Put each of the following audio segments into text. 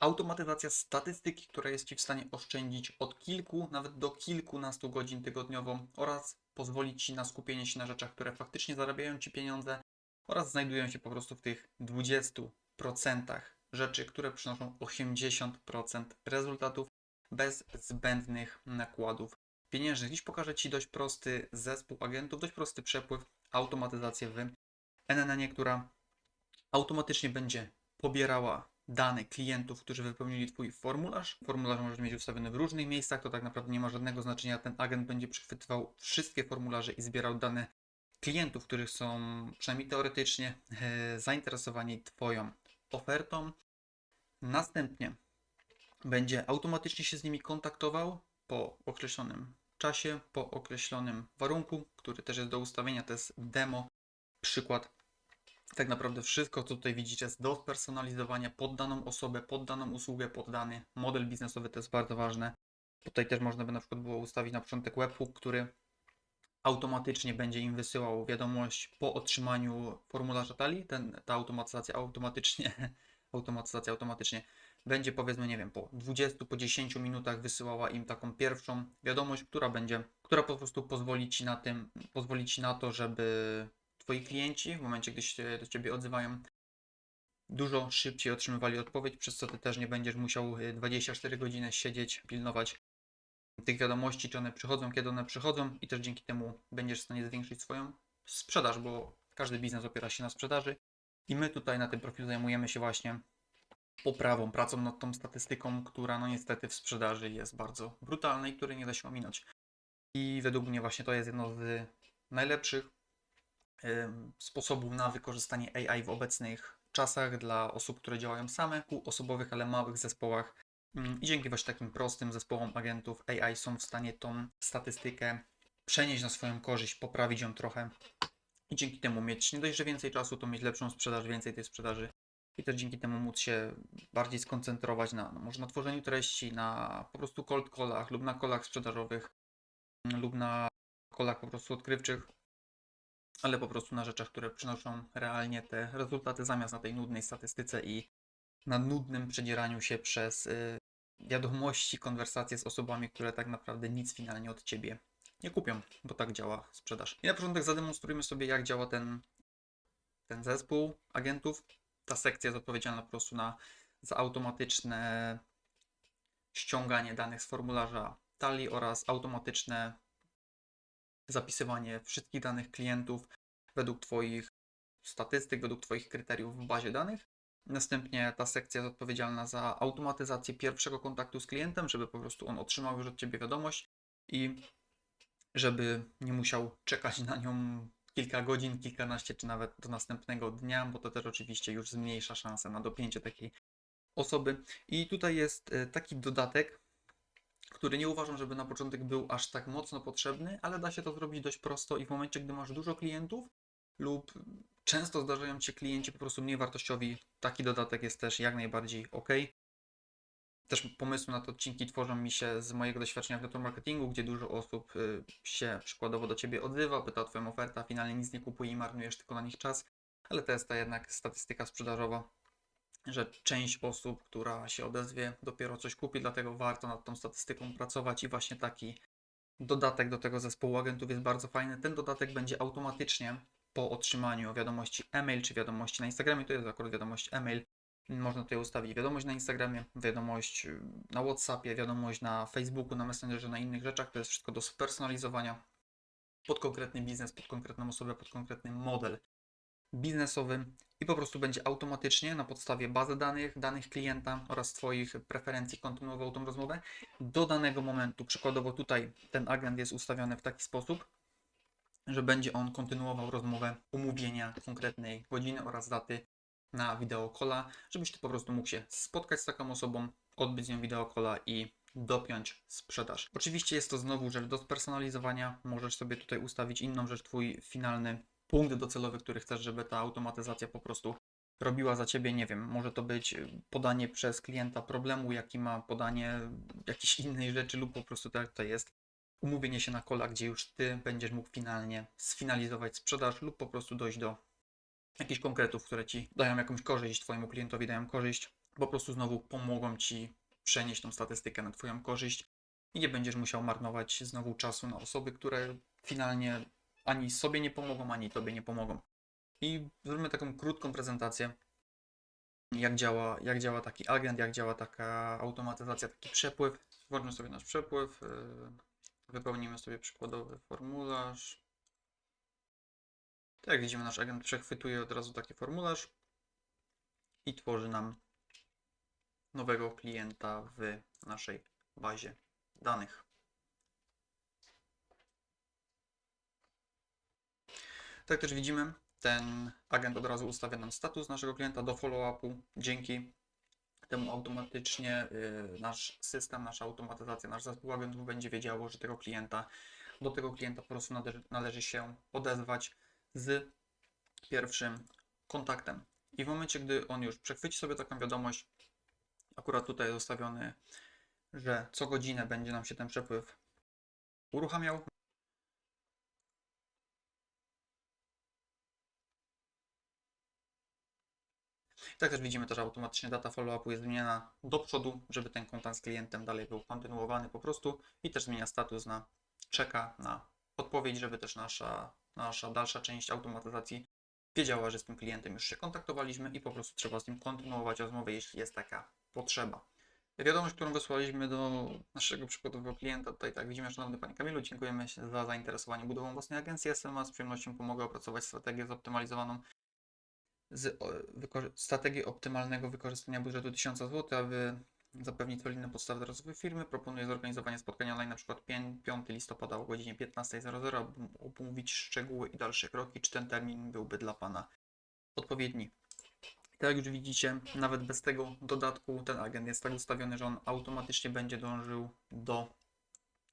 automatyzacja statystyki, która jest Ci w stanie oszczędzić od kilku, nawet do kilkunastu godzin tygodniowo oraz pozwolić Ci na skupienie się na rzeczach, które faktycznie zarabiają Ci pieniądze oraz znajdują się po prostu w tych 20% rzeczy, które przynoszą 80% rezultatów bez zbędnych nakładów pieniężnych. Dziś pokażę Ci dość prosty zespół agentów, dość prosty przepływ, automatyzację w NNN, która automatycznie będzie pobierała dane klientów, którzy wypełnili Twój formularz. Formularz możesz mieć ustawiony w różnych miejscach, to tak naprawdę nie ma żadnego znaczenia. Ten agent będzie przechwytywał wszystkie formularze i zbierał dane klientów, których są przynajmniej teoretycznie e, zainteresowani Twoją ofertą. Następnie będzie automatycznie się z nimi kontaktował po określonym czasie, po określonym warunku, który też jest do ustawienia. To jest demo, przykład. Tak naprawdę wszystko, co tutaj widzicie, jest do spersonalizowania pod daną osobę, pod daną usługę, pod dany model biznesowy. To jest bardzo ważne. Tutaj też można by na przykład było ustawić na początek webhook, który automatycznie będzie im wysyłał wiadomość po otrzymaniu formularza talii. Ten, ta automatyzacja automatycznie, automatyzacja automatycznie będzie powiedzmy, nie wiem, po 20, po 10 minutach wysyłała im taką pierwszą wiadomość, która będzie, która po prostu pozwoli Ci na tym, pozwoli Ci na to, żeby Twoi klienci w momencie, gdy się do Ciebie odzywają, dużo szybciej otrzymywali odpowiedź, przez co Ty też nie będziesz musiał y, 24 godziny siedzieć, pilnować tych wiadomości, czy one przychodzą, kiedy one przychodzą i też dzięki temu będziesz w stanie zwiększyć swoją sprzedaż, bo każdy biznes opiera się na sprzedaży i my tutaj na tym profilu zajmujemy się właśnie poprawą, pracą nad tą statystyką, która no niestety w sprzedaży jest bardzo brutalna i której nie da się ominąć. I według mnie właśnie to jest jedno z najlepszych sposobów na wykorzystanie AI w obecnych czasach dla osób, które działają same, osobowych, ale małych zespołach. Mm, I dzięki właśnie takim prostym zespołom agentów AI są w stanie tą statystykę przenieść na swoją korzyść, poprawić ją trochę i dzięki temu mieć nie dość, że więcej czasu, to mieć lepszą sprzedaż, więcej tej sprzedaży i też dzięki temu móc się bardziej skoncentrować na, no może na tworzeniu treści, na po prostu cold callach lub na kolach sprzedażowych mm, lub na kolach po prostu odkrywczych, ale po prostu na rzeczach, które przynoszą realnie te rezultaty zamiast na tej nudnej statystyce i na nudnym przedzieraniu się przez y, wiadomości, konwersacje z osobami, które tak naprawdę nic finalnie od Ciebie nie kupią, bo tak działa sprzedaż. I na początek zademonstrujmy sobie, jak działa ten, ten zespół agentów. Ta sekcja jest odpowiedzialna po prostu na za automatyczne ściąganie danych z formularza talii oraz automatyczne zapisywanie wszystkich danych klientów według Twoich statystyk, według Twoich kryteriów w bazie danych. Następnie ta sekcja jest odpowiedzialna za automatyzację pierwszego kontaktu z klientem, żeby po prostu on otrzymał już od Ciebie wiadomość i żeby nie musiał czekać na nią kilka godzin, kilkanaście, czy nawet do następnego dnia, bo to też oczywiście już zmniejsza szansę na dopięcie takiej osoby. I tutaj jest e, taki dodatek, który nie uważam, żeby na początek był aż tak mocno potrzebny, ale da się to zrobić dość prosto i w momencie, gdy masz dużo klientów lub często zdarzają Ci klienci po prostu mniej wartościowi, taki dodatek jest też jak najbardziej ok. Też pomysły na te odcinki tworzą mi się z mojego doświadczenia w network marketingu, gdzie dużo osób y, się przykładowo do Ciebie odzywa, pyta o Twoją ofertę, a finalnie nic nie kupuje i marnujesz tylko na nich czas. Ale to jest ta jednak statystyka sprzedażowa, że część osób, która się odezwie, dopiero coś kupi, dlatego warto nad tą statystyką pracować i właśnie taki dodatek do tego zespołu agentów jest bardzo fajny. Ten dodatek będzie automatycznie po otrzymaniu wiadomości e-mail czy wiadomości na Instagramie, to jest akurat wiadomość e-mail, można tutaj ustawić wiadomość na Instagramie, wiadomość na WhatsAppie, wiadomość na Facebooku, na Messengerze, na innych rzeczach. To jest wszystko do spersonalizowania pod konkretny biznes, pod konkretną osobę, pod konkretny model biznesowy i po prostu będzie automatycznie na podstawie bazy danych, danych klienta oraz Twoich preferencji kontynuował tą rozmowę do danego momentu. Przykładowo tutaj ten agent jest ustawiony w taki sposób, że będzie on kontynuował rozmowę umówienia konkretnej godziny oraz daty na wideokola, żebyś ty po prostu mógł się spotkać z taką osobą, odbyć z nią wideokola i dopiąć sprzedaż. Oczywiście jest to znowu rzecz do spersonalizowania. Możesz sobie tutaj ustawić inną rzecz, twój finalny punkt docelowy, który chcesz, żeby ta automatyzacja po prostu robiła za ciebie, nie wiem, może to być podanie przez klienta problemu, jaki ma, podanie jakiejś innej rzeczy lub po prostu tak to jest umówienie się na kola, gdzie już ty będziesz mógł finalnie sfinalizować sprzedaż lub po prostu dojść do jakichś konkretów, które ci dają jakąś korzyść, twojemu klientowi dają korzyść. po prostu znowu pomogą Ci przenieść tą statystykę na Twoją korzyść i nie będziesz musiał marnować znowu czasu na osoby, które finalnie ani sobie nie pomogą, ani Tobie nie pomogą. I zróbmy taką krótką prezentację, jak działa, jak działa taki agent, jak działa taka automatyzacja, taki przepływ. Włączmy sobie nasz przepływ, yy, wypełnimy sobie przykładowy formularz. Tak jak widzimy, nasz agent przechwytuje od razu taki formularz i tworzy nam nowego klienta w naszej bazie danych. Tak też widzimy, ten agent od razu ustawia nam status naszego klienta do follow-upu. Dzięki temu automatycznie y, nasz system, nasza automatyzacja, nasz zespół agentów będzie wiedziało, że tego klienta, do tego klienta po prostu należy, się odezwać z pierwszym kontaktem. I w momencie, gdy on już przechwyci sobie taką wiadomość, akurat tutaj jest ustawiony, że co godzinę będzie nam się ten przepływ uruchamiał. Tak też widzimy też automatycznie data follow-upu jest zmieniana do przodu, żeby ten kontakt z klientem dalej był kontynuowany po prostu i też zmienia status na czeka na odpowiedź, żeby też nasza, nasza dalsza część automatyzacji wiedziała, że z tym klientem już się kontaktowaliśmy i po prostu trzeba z nim kontynuować rozmowę, jeśli jest taka potrzeba. Wiadomość, którą wysłaliśmy do naszego przykładowego klienta, tutaj tak widzimy, szanowny Panie Kamilu, dziękujemy za zainteresowanie budową własnej agencji SMA. Z przyjemnością pomogę opracować strategię zoptymalizowaną z strategię optymalnego wykorzystania budżetu 1000 zł, aby zapewnić solidne podstawy do rozwoju firmy. Proponuję zorganizowanie spotkania online na przykład 5, 5 listopada o godzinie 15.00, aby omówić szczegóły i dalsze kroki. Czy ten termin byłby dla Pana odpowiedni? Tak jak już widzicie, nawet bez tego dodatku ten agent jest tak ustawiony, że on automatycznie będzie dążył do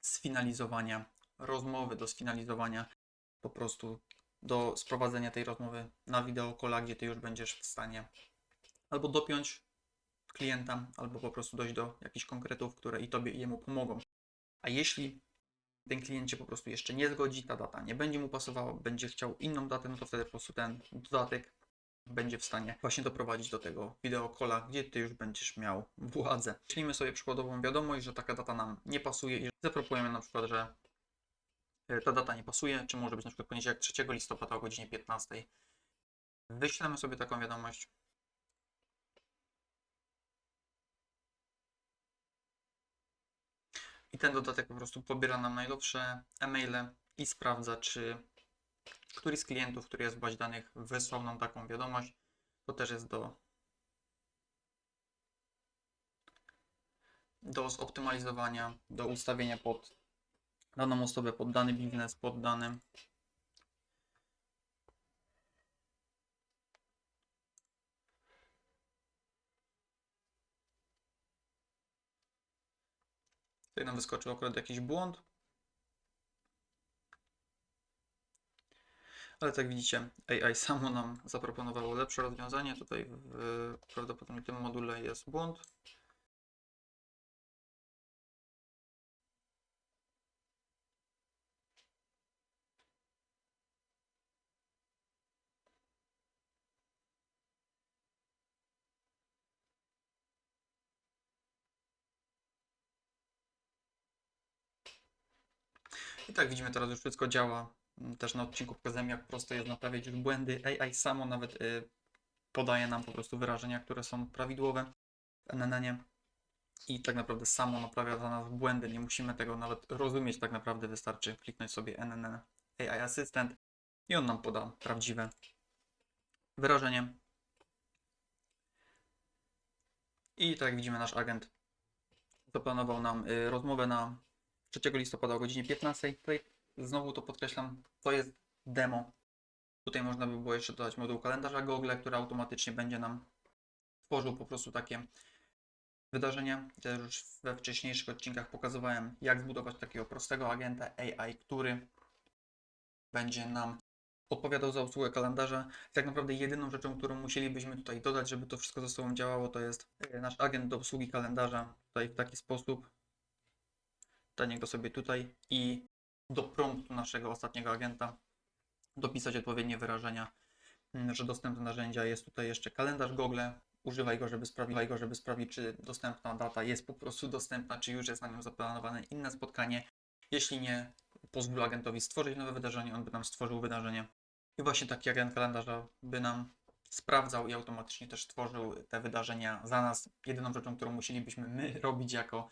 sfinalizowania rozmowy, do sfinalizowania po prostu do sprowadzenia tej rozmowy na wideokola, gdzie ty już będziesz w stanie albo dopiąć klienta, albo po prostu dojść do jakichś konkretów, które i tobie i jemu pomogą. A jeśli ten klient się po prostu jeszcze nie zgodzi, ta data nie będzie mu pasowała, będzie chciał inną datę, no to wtedy po prostu ten dodatek będzie w stanie właśnie doprowadzić do tego wideokola, gdzie ty już będziesz miał władzę. Ślimy sobie przykładową wiadomość, że taka data nam nie pasuje i zaproponujemy na przykład, że ta data nie pasuje, czy może być na przykład poniedziałek 3 listopada o godzinie 15. Wyślemy sobie taką wiadomość. I ten dodatek po prostu pobiera nam najnowsze e-maile i sprawdza, czy któryś z klientów, który jest w bazie danych, wysłał nam taką wiadomość. To też jest do, do zoptymalizowania, do ustawienia pod daną osobę, pod dany biznes, pod dany. Tutaj nam wyskoczył akurat jakiś błąd. Ale tak widzicie, AI samo nam zaproponowało lepsze rozwiązanie. Tutaj w prawdopodobnie tym module jest błąd. I tak widzimy, teraz już wszystko działa. Mm, Też na odcinku pokazałem, jak prosto jest naprawiać już błędy. AI samo nawet y, podaje nam po prostu wyrażenia, które są prawidłowe w NNN. I tak naprawdę samo naprawia za nas błędy. Nie musimy tego nawet rozumieć, tak naprawdę wystarczy kliknąć sobie NNN AI Assistant i on nam poda prawdziwe wyrażenie. I tak jak widzimy, nasz agent zaplanował nam y, rozmowę na 3 listopada o godzinie 15. Tutaj znowu to podkreślam, to jest demo. Tutaj można by było jeszcze dodać moduł kalendarza Google, który automatycznie będzie nam tworzył po prostu takie wydarzenia. Też już we wcześniejszych odcinkach pokazywałem, jak zbudować takiego prostego agenta AI, który będzie nam odpowiadał za obsługę kalendarza. Tak naprawdę jedyną rzeczą, którą musielibyśmy tutaj dodać, żeby to wszystko ze sobą działało, to jest e, nasz agent do obsługi kalendarza. Tutaj w taki sposób. Danie go sobie tutaj i do promptu naszego ostatniego agenta dopisać odpowiednie wyrażenia, mm, że dostępne narzędzia jest tutaj jeszcze kalendarz Google, używaj go, żeby sprawdzić, go, żeby sprawdzić, czy dostępna data jest po prostu dostępna, czy już jest na nią zaplanowane inne spotkanie. Jeśli nie, pozwól agentowi stworzyć nowe wydarzenie, on by nam stworzył wydarzenie. I właśnie taki agent kalendarza by nam sprawdzał i automatycznie też tworzył te wydarzenia za nas. Jedyną rzeczą, którą musielibyśmy my robić jako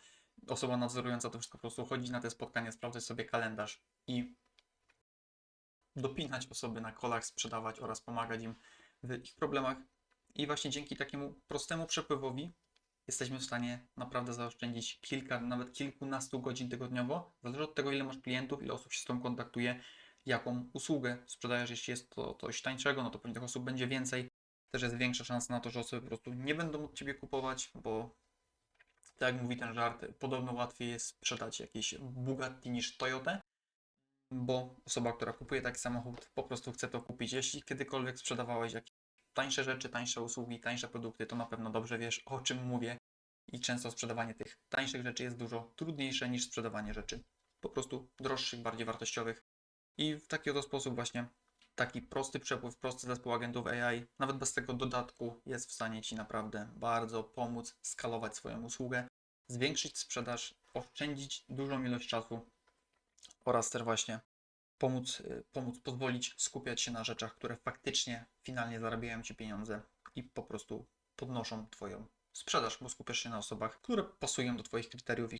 osoba nadzorująca to wszystko, po prostu chodzić na te spotkania, sprawdzać sobie kalendarz i dopinać osoby na kolach, sprzedawać oraz pomagać im w ich problemach. I właśnie dzięki takiemu prostemu przepływowi jesteśmy w stanie naprawdę zaoszczędzić kilka, nawet kilkunastu godzin tygodniowo. Zależy od tego, ile masz klientów, ile osób się z tą kontaktuje, jaką usługę sprzedajesz. Jeśli jest to coś tańszego, no to pewnie tych osób będzie więcej. Też jest większa szansa na to, że osoby po prostu nie będą od Ciebie kupować, bo tak jak mówi ten żart, podobno łatwiej jest sprzedać jakieś Bugatti niż Toyotę, bo osoba, która kupuje taki samochód, po prostu chce to kupić. Jeśli kiedykolwiek sprzedawałeś jakieś tańsze rzeczy, tańsze usługi, tańsze produkty, to na pewno dobrze wiesz, o czym mówię. I często sprzedawanie tych tańszych rzeczy jest dużo trudniejsze niż sprzedawanie rzeczy po prostu droższych, bardziej wartościowych. I w taki oto sposób właśnie taki prosty przepływ, prosty zespół agentów AI, nawet bez tego dodatku, jest w stanie Ci naprawdę bardzo pomóc skalować swoją usługę, zwiększyć sprzedaż, oszczędzić dużą ilość czasu oraz też właśnie pomóc, y, pomóc pozwolić skupiać się na rzeczach, które faktycznie finalnie zarabiają Ci pieniądze i po prostu podnoszą Twoją sprzedaż, bo skupiasz się na osobach, które pasują do Twoich kryteriów i